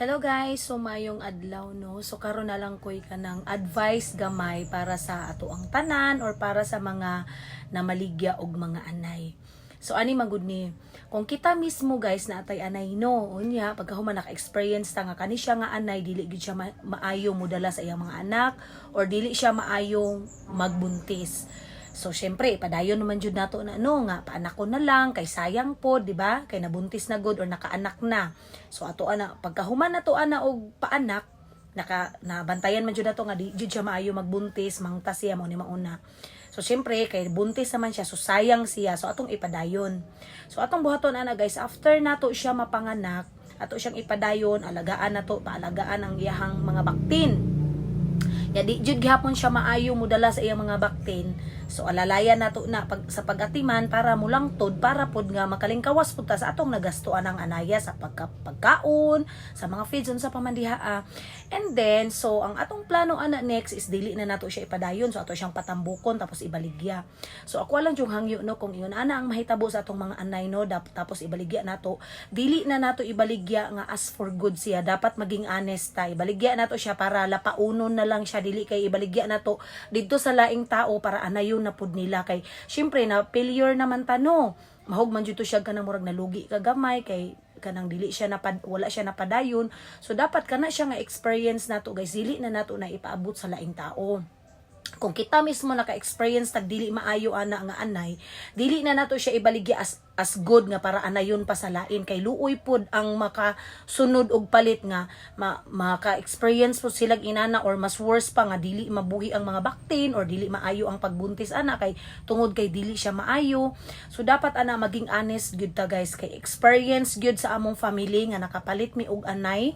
Hello guys, so mayong adlaw no. So karon na lang koy kanang advice gamay para sa ato ang tanan or para sa mga namaligya og mga anay. So ani magud ni kung kita mismo guys na atay anay no unya pagkahuman naka-experience ta nga kani siya nga anay dili gid siya ma- maayo modala sa iyang mga anak or dili siya maayo magbuntis. So syempre padayon naman jud nato na no nga paanak ko na lang kay sayang po, di ba? Kay nabuntis na good or nakaanak na. So ato ana pagkahuman nato ana og paanak naka nabantayan man jud nato nga di jud siya maayo magbuntis mangta siya mo ni mauna. So syempre kay buntis naman siya so sayang siya so atong ipadayon. So atong buhaton ana guys after nato siya mapanganak ato siyang ipadayon alagaan nato paalagaan ang iyahang mga baktin. Ya di jud gihapon siya maayo mudala sa iyang mga baktin. So alalayan nato na pag, sa pagatiman para mulang tod para pod nga makalingkawas pud ta sa atong nagastuan ang anaya sa pagka, pagkaon, sa mga feeds sa pamandihaa. And then so ang atong plano ana next is dili na nato siya ipadayon so ato siyang patambukon tapos ibaligya. So ako lang yung hangyo no kung iyon ana ang mahitabo sa atong mga anay no tapos ibaligya nato dili na nato ibaligya nga as for good siya dapat maging honest ta ibaligya nato siya para lapaunon na lang siya dili kay ibaligya nato didto sa laing tao para anayon na pud nila. Kay syempre na failure naman ta no? Mahog man jud to siya kanang murag nalugi ka gamay kay kanang dili siya napad wala siya napadayon. So dapat kana siya nga experience nato guys. Dili na nato na ipaabot sa laing tao kung kita mismo naka-experience tag dili maayo ana nga anay dili na nato siya ibaligya as as good nga para anayon pa sa lain. Kay luoy pod ang makasunod og palit nga ma, maka-experience po sila inana or mas worse pa nga dili mabuhi ang mga baktin or dili maayo ang pagbuntis ana. Kay tungod kay dili siya maayo. So dapat ana maging honest gyud ta guys. Kay experience gyud sa among family nga nakapalit mi og anay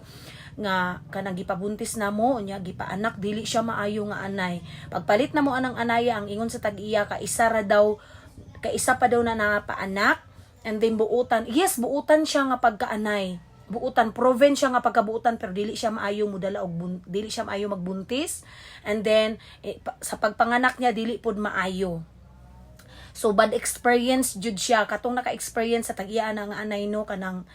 nga kanang gipabuntis na mo unya gipaanak dili siya maayo nga anay. Pagpalit na mo anang anaya ang ingon sa tag-iya ka isa ra daw ka isa pa daw na napaanak. And then buutan yes buutan siya nga pagkaanay. Buutan proven siya nga pagkabuutan pero dili siya maayo mudala og dili siya maayo magbuntis. And then eh, sa pagpanganak niya dili pod maayo. So bad experience jud siya. Katong naka-experience sa tag-iya na nga anay no kanang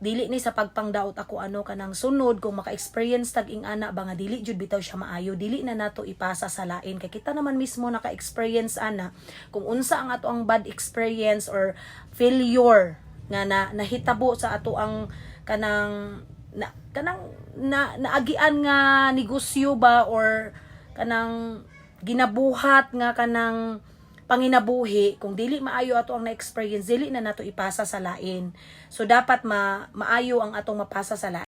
dili ni sa pagpangdaot ako ano kanang sunod kung maka-experience tag ing ana ba nga dili jud bitaw siya maayo. Dili na nato ipasa sa lain. Kay kita naman mismo naka-experience ana. Kung unsa ang ato ang bad experience or failure nga na nahitabo sa ato ang kanang na, kanang na, naagian nga negosyo ba or kanang ginabuhat nga kanang panginabuhi kung dili maayo ato ang na-experience dili na nato ipasa sa lain. So dapat ma maayo ang atong mapasa sa lain